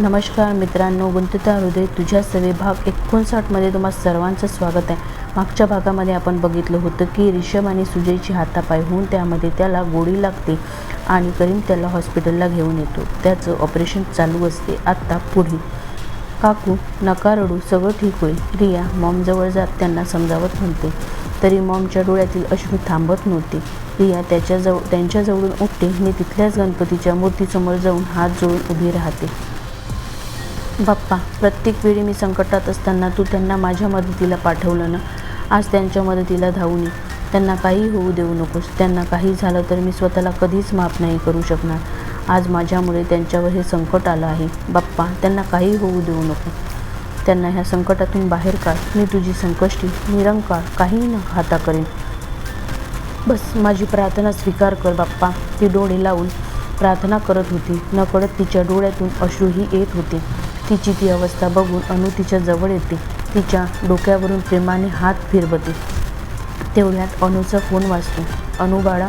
नमस्कार मित्रांनो गुंतता हृदय तुझ्या सवे भाग एकोणसाठमध्ये तुम्हा सर्वांचं स्वागत आहे. मागच्या भागामध्ये आपण बघितलं होतं की रिषभ आणि सुजयची हातापाय होऊन त्यामध्ये त्याला गोळी लागते आणि करीम त्याला हॉस्पिटलला घेऊन येतो. त्याचं ऑपरेशन चालू असते आत्ता पुढे. काकू नका रडू सगळं ठीक होईल. रिया मॉमजवळ जात त्यांना समजावत म्हणते. तरी मॉमच्या डोळ्यातील अश्रू थांबत नव्हते. रिया त्याच्याजवळ त्यांच्याजवळून उठते. मी तिथल्याच गणपतीच्या मूर्तीसमोर जाऊन हात जोडून उभी राहते. बाप्पा प्रत्येक वेळी मी संकटात असताना तू त्यांना माझ्या मदतीला पाठवलं ना? आज त्यांच्या मदतीला धावून ये त्यांना काही होऊ देऊ नकोस. त्यांना काही झालं तर मी स्वतःला कधीच माफ नाही करू शकणार. आज माझ्यामुळे त्यांच्यावर हे संकट आलं आहे. बाप्पा त्यांना काही होऊ देऊ नको. त्यांना ह्या संकटातून बाहेर काढ. मी तुझी संकष्टी निरंकाळ काहीही न खाता करेन. बस माझी प्रार्थना स्वीकार कर बाप्पा. ती डोळे लावून प्रार्थना करत होती. नकळत तिच्या डोळ्यातून अश्रूही येत होते. तिची ती अवस्था बघून अनु तिच्या जवळ येते. तिच्या डोक्यावरून प्रेमाने हात फिरवते. तेवढ्यात अनुचा फोन वाजतो. अनु बाळा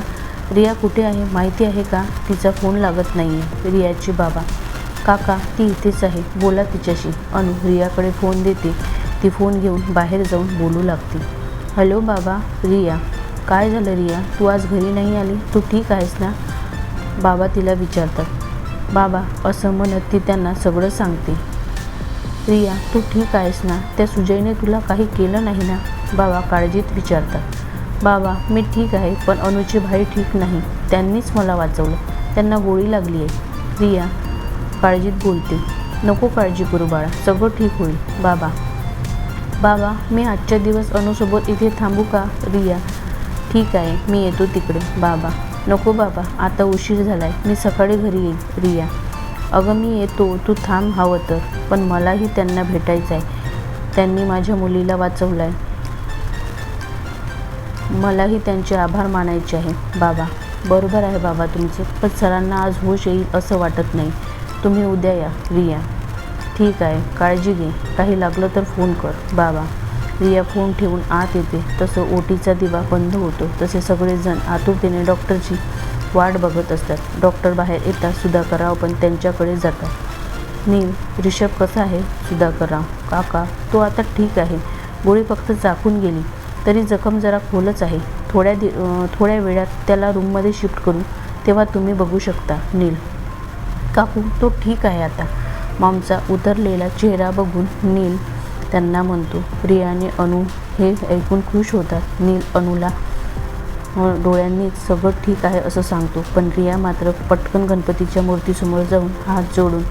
रिया कुठे आहे? माहिती आहे का? तिचा फोन लागत नाही आहे रियाची बाबा. काका ती इथेच आहे. बोला तिच्याशी. अनु रियाकडे फोन देते. ती फोन घेऊन बाहेर जाऊन बोलू लागते. हॅलो बाबा रिया. काय झालं रिया? तू आज घरी नाही आली? तू ठीक आहेस ना? बाबा तिला विचारतात. बाबा असं म्हणत ती त्यांना सगळं सांगते. रिया तू ठीक आहेस ना? त्या सुजयने तुला काही केलं नाही ना? बाबा काळजीत विचारतात. बाबा मी ठीक आहे पण अनुचे भाई ठीक नाही. त्यांनीच मला वाचवलं. त्यांना गोळी लागली आहे रिया काळजीत बोलते. नको काळजी करू बाळा सगळं ठीक होईल. बाबा. बाबा मी आजच्या दिवस अनुसोबत इथे थांबू का? रिया. ठीक आहे मी येतो तिकडे. बाबा. नको बाबा आता उशीर झालाय. मी सकाळी घरी येईल रिया अगं मी येतो. तू थांब हवं तर. पण मलाही त्यांना भेटायचं आहे त्यांनी माझ्या मुलीला वाचवलं आहे मलाही त्यांचे आभार मानायचे आहे. बाबा बरोबर आहे बाबा तुमचे. पण सरांना आज होश येईल असं वाटत नाही. तुम्ही उद्या या रिया ठीक आहे काळजी घे. काही लागलं तर फोन कर. बाबा. रिया फोन ठेवून आत येते. तसं ओटीचा दिवा बंद होतो. तसे सगळेजण आतुरतेने डॉक्टरची वाट बघत असतात. डॉक्टर बाहेर येतात सुधाकरराव पण त्यांच्याकडे जातात. नील रिषभ कसा आहे? सुधाकरराव. काका तो आता ठीक आहे. गोळी फक्त चाकून गेली. तरी जखम जरा खोलच आहे. थोड्या दि थोड्या वेळात त्याला रूममध्ये शिफ्ट करू. तेव्हा तुम्ही बघू शकता. नील काकू तो ठीक आहे आता. मामचा उतरलेला चेहरा बघून नील त्यांना म्हणतो रियाने अनु हे ऐकून खुश होतात. नील अनुला डोळ्यांनी सगळं ठीक आहे असं सांगतो. पण रिया मात्र पटकन गणपतीच्या मूर्तीसमोर जाऊन हात जोडून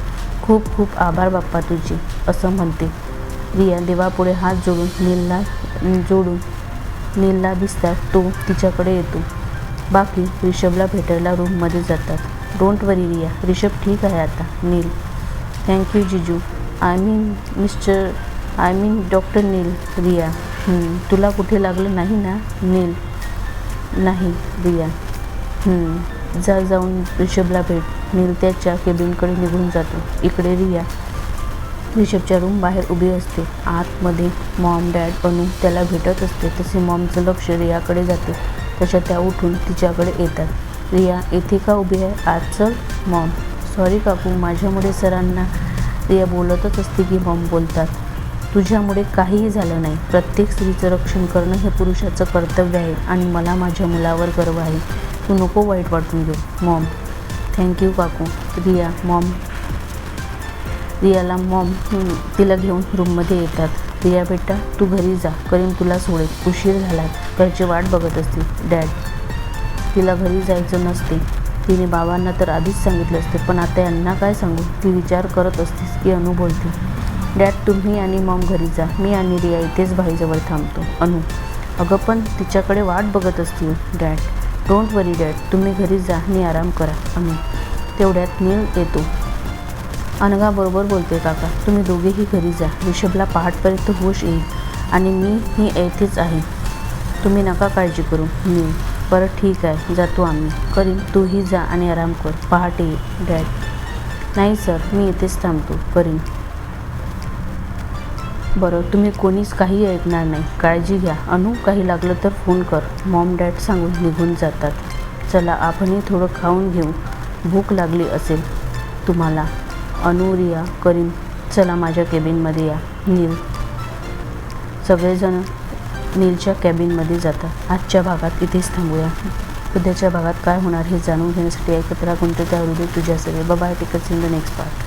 खूप खूप आभार बाप्पा तुझे असं म्हणते. रिया देवापुढे हात जोडून नीलला जोडून नीलला दिसतात. तो तिच्याकडे येतो. बाकी रिषभला भेटायला रूममध्ये जातात. डोंट वरी रिया. रिषभ ठीक आहे आता. Neel thank you जिजू. I mean mister I mean doctor Neel Riya. तुला कुठे लागलं नाही ना? नील. नाही रिया. जा जाऊन रिषभला भेट. नील त्याच्या केबिनकडे निघून जातो. इकडे रिया. रिषभच्या रूम बाहेर उभी असते. आतमध्ये मॉम डॅड अनु त्याला भेटत असते. तसे मॉमचं लक्ष रियाकडे जाते. तशा त्या उठून तिच्याकडे येतात. रिया येथे का उभी आहे? आज चल मॉम सॉरी काकू माझ्यामुळे सरांना. रिया बोलतच असते की मॉम बोलतात. तुझ्यामुळे काहीही झालं नाही. प्रत्येक स्त्रीचं रक्षण करणं हे पुरुषाचं कर्तव्य आहे आणि मला माझ्या मुलावर गर्व आहे. तू नको वाईट वाटून घेऊ. मॉम. थँक्यू काकू. रिया मॉम. रियाला मॉम तिला घेऊन रूममध्ये येतात. रिया बेटा तू घरी जा. करीन तुला सोडेल उशीर झाला घरची वाट बघत असते. डॅड. तिला घरी जायचं नसते. तिने बाबांना तर आधीच सांगितलं असते पण आता यांना काय सांगू? ती विचार करत असतेस की अनुभवते डॅड तुम्ही आणि मॉम घरी जा. मी आणि रिया इथेच भाईजवळ थांबतो. अनु अगं पण तिच्याकडे वाट बघत असतील डॅड. Don't worry dad. तुम्ही घरी जा. आणि आराम करा. अनु तेवढ्यात नील येतो. अनघाबरोबर बोलते काका. तुम्ही दोघेही घरी जा. रिषभला पहाटपर्यंत होश येईल आणि मी ही येथेच आहे. तुम्ही नका काळजी करू मी बरं ठीक आहे. जातो आम्ही. करीन तूही जा आणि आराम कर. पहाटे ये डॅड. नाही सर. मी इथेच थांबतो. करीन. बरं तुम्ही कोणीच काही ऐकणार नाही. काळजी घ्या. अनु काही लागलं तर फोन कर. मॉम डॅड सांगून निघून जातात. चला आपणही थोडं खाऊन घेऊ. भूक लागली असेल तुम्हाला. अनु रिया करीन चला माझ्या केबिनमध्ये या. नील. सगळेजण नीलच्या कॅबिनमध्ये जातात. आजच्या भागात इथेच थांबूया. उद्याच्या भागात काय होणार हे जाणून घेण्यासाठी ऐकत राहा. कोणतं त्या हृदय तुझ्या सगळे बाबा टिकट इन द नेक्स्ट पार्ट